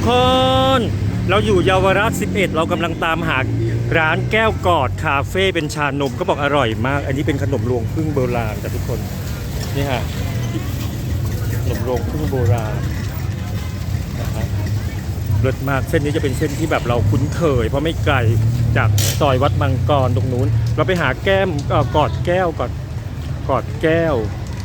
กคน เราอยู่เยาวราช 11 เรากำลังตามหาร้านแก้วกอดคาเฟ่เป็นชานมก็บอกอร่อยมาก อันนี้เป็นขนมรวงพึ่งโบราณจ้ะทุกคน นี่ฮะขนมรวงพึ่งโบราณนะฮะเลิศมากเส้นนี้จะเป็นเส้นที่แบบเราคุ้นเคย เพราะไม่ไกลจากซอยวัดมังกรตรงนู้น เราไปหาแก้มกอดแก้วกอดกอดแก้ว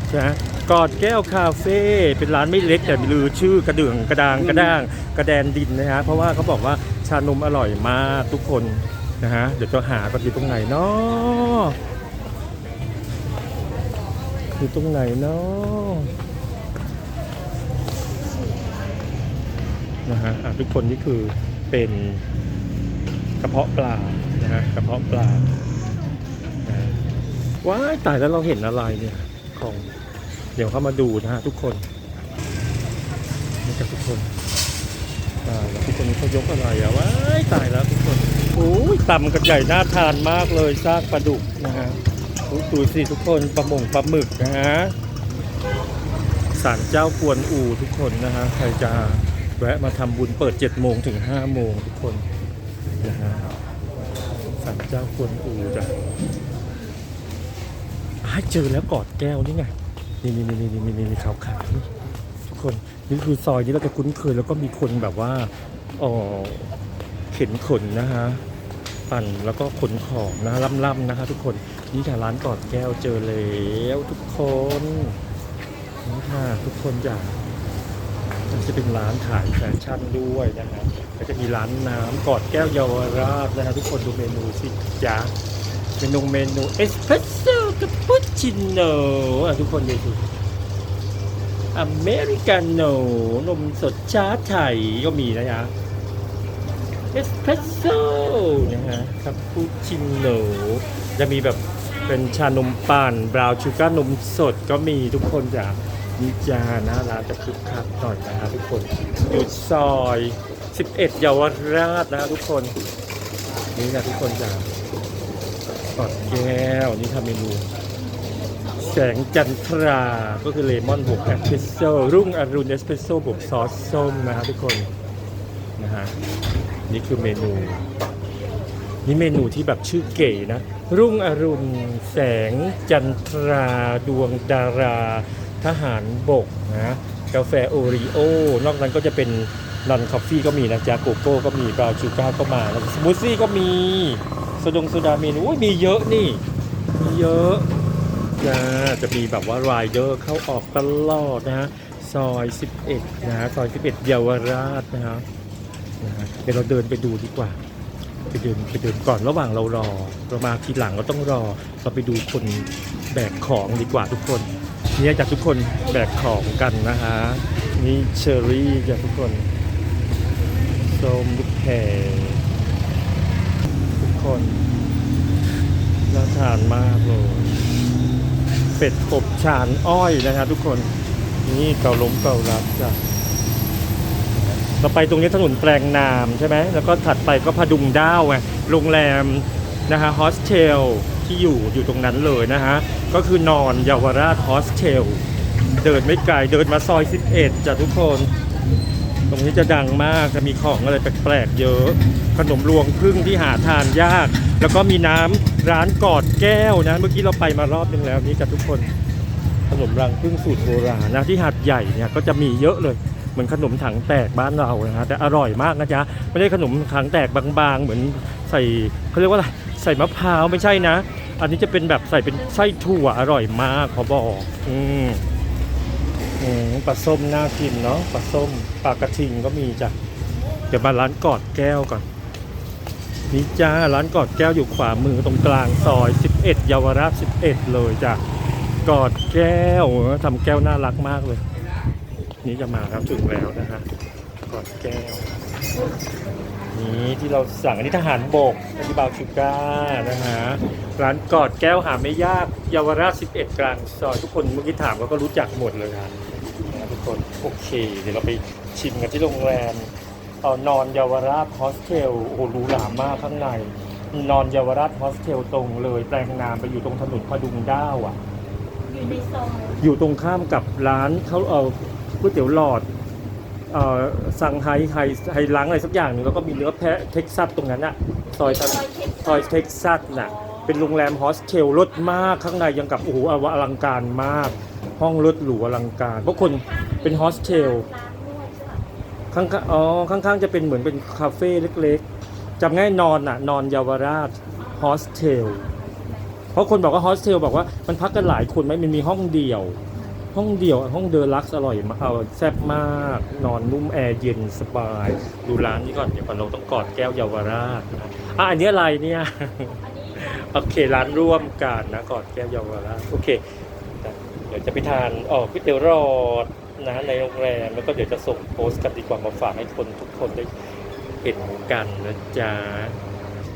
ใช่ไหม กอดแก้วคาเฟ่เป็นร้านไม่เล็กแต่ลือชื่อกระเดื่องกระดางกระด้างกระแดนดินนะฮะเพราะว่าเขาบอกว่าชานมอร่อยมากทุกคนนะฮะเดี๋ยวจะหากันอยู่ตรงไหนเนาะอยู่ตรงไหนเนาะนะฮะะทุกคนนี่คือเป็นกระเพาะปลานะฮะกระเพาะปลาว้ายตายแล้วเราเห็นอะไรเนี่ยของ เดี๋ยวเข้ามาดูนะฮะทุกคนนี่กับทุกคนตายแล้วทุกคนนี้เขายกอะไรอะว้ายตายแล้วทุกคนโอ้ยตำกันใหญ่น่าทานมากเลยซากปลาดุกนะฮะดูสิทุกคนปลาหมงปลาหมึกนะฮะศาลเจ้ากวนอูทุกคนนะฮะใครจะแวะมาทำบุญเปิด7โมงถึง5โมงทุกคนนะฮะศาลเจ้ากวนอูจ้ะอ่าเจอแล้วกอดแก้วนี่ไง นี่นี่นี่นี่นี่นี่นี่ขาวขาวทุกคนนี่คือซอยนี้เราจะคุ้นเคยแล้วก็มีคนแบบว่าเอ๋อเข็นขนนะฮะปั่นแล้วก็ขนของนะล่ำๆนะคะ ทุกคนนี่ค่ะร้านกอดแก้วเจอแล้วทุกคนนี่ค่ะทุกคนจ้ะจะเป็นร้านขายแฟชั่นด้วยนะฮะแล้วจะมีร้านน้ำกอดแก้วเยาวราชนะฮะทุกคนดูเมนูสิจ้าเมนูเมนูเอสเปรสโซ่ กับพุชิโน่ทุกคนดูสิอเมริกาโน่นมสดชาไทยก็มีนะฮะเอสเพรสโซ่นะฮะคาปูชิโน่จะมีแบบเป็นชานมปั่นบราวน์ชูการ์นมสดก็มีทุกคนจ้ะนี่จ้านะร้านจะคึกคักหน่อยนะฮะทุกคนอยู่ซอย 11 เยาวราชนะฮะทุกคน นี่นะทุกคนจ้ะ กอดแก้วนี่ทำเมนู แสงจันทรา ก็คือเลมอนบวกแอสเปรสโซ่รุ่งอรุณเอสเปรสโซ่บวกซอสส้มนะฮะทุกคนนะฮะนี่คือเมนู นี่เมนูที่แบบชื่อเก๋นะ รุ่งอรุณแสงจันทราดวงดารา ทหารบกนะกาแฟโอรีโอนอกนั้นก็จะเป็น นอนคอฟฟี่ก็มีนะจ๊ะโกโก้ก็มีบราวชูการ์ก็มาแล้วสมูทซี่ก็มีโซดงโซดาเมนูโอ้ยมีเยอะนี่มีเยอะนะจะมีแบบว่ารายเดอร์เข้าออกตลอดนะฮะซอย 11 นะฮะซอย 11 เยาวราชนะฮะนะฮะเดี๋ยวเราเดินไปดูดีกว่า ไปเดินไปเดินก่อนระหว่างเรารอเรามาทีหลังเราต้องรอเราไปดูคนแบกของดีกว่าทุกคนเนี่ยจากทุกคนแบกของกันนะฮะนี่เชอรี่จากทุกคน ส้มลูกแพรทุกคนน่าทานมากเลย เป็ดอบชานอ้อยนะครับทุกคน นี่เกาล้มเกาลับจ้ะเราไปตรงนี้ถนนแปลงนามใช่ไหม แล้วก็ถัดไปก็พดุงด้าวไงโรงแรมนะฮะโฮสเทลที่อยู่อยู่ตรงนั้นเลยนะฮะ ก็คือนอนเยาวราชโฮสเทล เดินไม่ไกล เดินมาซอย 11จ้ะทุกคน ตรงนี้จะดังมากจะมีของอะไรแปลกๆเยอะ ขนมรวงพึ่งที่หาทานยาก แล้วก็มีน้ำร้านกอดแก้วนะ เมื่อกี้เราไปมารอบนึงแล้วนี่กับทุกคนขนมรังพึ่งสูตรโบราณนะที่หาดใหญ่เนี่ยก็จะมีเยอะเลยเหมือนขนมถังแตกบ้านเรานะฮะแต่อร่อยมากนะจ๊ะไม่ได้ขนมถังแตกบางๆ เหมือนใส่เขาเรียกว่าอะไรใส่มะพร้าวไม่ใช่นะ อันนี้จะเป็นแบบใส่เป็นไส้ถั่วอร่อยมากขอบอก อืม อืมปลาส้มน่ากินเนาะปลาส้มปลากระทิงก็มีจ้ะเดี๋ยวมาร้านกอดแก้วก่อนนี่จ้าร้านกอดแก้วอยู่ขวามือตรงกลางซอย 11 เยาวราช 11 เลยจ้ะกอดแก้วทำแก้วน่ารักมากเลย นี่จะมาครับถึงแล้วนะฮะกอดแก้ว นี่ที่เราสั่งอันนี้ทหารบกอันนี้บาวชูก้านะฮะร้านกอดแก้วหาไม่ยากเยาวราช 11 กลางซอยทุกคนเมื่อกี้ถามเขาก็รู้จักหมดเลยครับ คนโอเค เดี๋ยวเราไปชิมกันที่โรงแรมเอานอนเยาวราชโฮสเทลโอ้โหหรูหรามากข้างใน นอนเยาวราชโฮสเทลตรงเลย แปลงนามไปอยู่ตรงถนนพดุงด้าวอะ อยู่ในซอยอยู่ตรงข้ามกับร้านเขาเอาก๋วยเตี๋ยวหลอดเอ่อสั่งไฮไฮไฮล้างอะไรสักอย่างหนึงแล้วก็มีเนื้อแพะเท็กซัสตรงนั้นอะซอยซันซอยเท็กซัสน่ะเป็นโรงแรมโฮสเทลรถมากข้างในยังกับโอ้โหอลังการมาก ห้องรถหรูอลังการเพราะคนเป็นโฮสเทลข้างๆอ๋อข้างๆจะเป็นเหมือนเป็นคาเฟ่เล็กๆจำง่ายนอนอะ นอนเยาวราชโฮสเทลเพราะคนบอกว่าโฮสเทลบอกว่ามันพักกันหลายคนไหมมันมีห้องเดียว ห้องเดียวห้องเดอลักซ์อร่อยมากเอาแซ่บมาก นอนนุ่มแอร์เย็นสบาย ดูร้านนี้ก่อนเดี๋ยวก่อนเราต้องกอดแก้วเยาวราชอะอันนี้อะไรเนี่ยโอเคร้านร่วมกันนะกอดแก้วเยาวราชโอเค เดี๋ยวจะไปทานออก๋วยเตี๋ยวรอดนะในโรงแรมแล้วก็เดี๋ยวจะส่งโพสต์กันดีกว่ามาฝากให้คนทุกคนได้เห็นกันนะจ๊ะ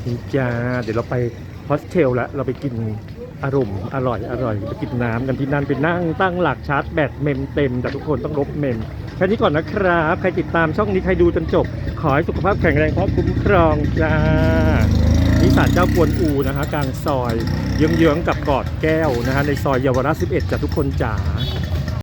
นี่จ้าเดี๋ยวเราไปโฮสเทลแล้วเราไปกินอารมณ์อร่อยอร่อยไปกินน้ำกันที่นั่นไปนั่งตั้งหลักชาร์จแบตเมมเต็มแต่ทุกคนต้องลบเมมแค่นี้ก่อนนะครับ ใครติดตามช่องนี้ใครดูจนจบ ขอให้สุขภาพแข็งแรงพร้อมคุ้มครองจ้า นี่ศาลเจ้ากวนอูนะฮะกลางซอยเยื้องๆกับกอดแก้วนะฮะในซอยเยาวราช 11จ้ะทุกคนจ๋า